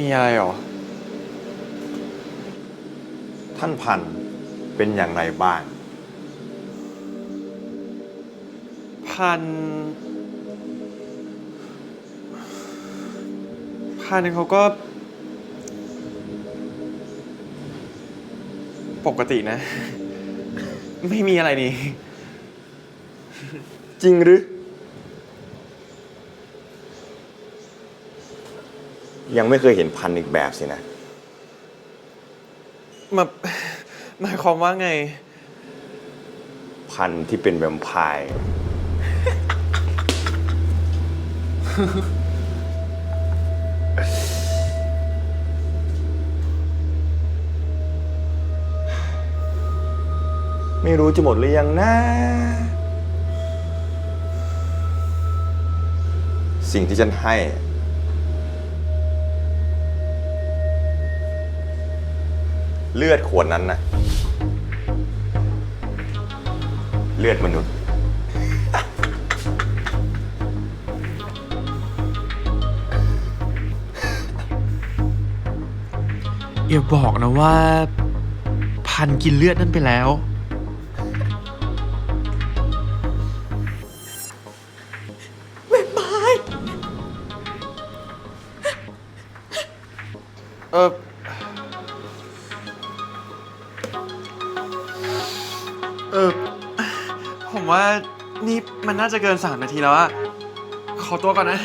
มีอะไรหรอ ท่านพันธุ์เป็นอย่างไรบ้าง พัน พันเขาก็ ปกตินะ ไม่มีอะไรนี่ จริงหรือ ยังไม่เคยเห็นพันธุ์อีกแบบสินะ มาหมายความว่าไง พันธุ์ที่เป็นแวมไพร์ ไม่รู้จะหมดหรือยังนะ สิ่งที่ฉันให้ เลือดขวดนั้นนะเลือดมนุษย์ อย่าบอกนะว่า พันกินเลือดนั่นไปแล้วเออ เออ ผมว่านี่มันน่าจะเกินสามนาทีแล้วอะขอตัวก่อนนะ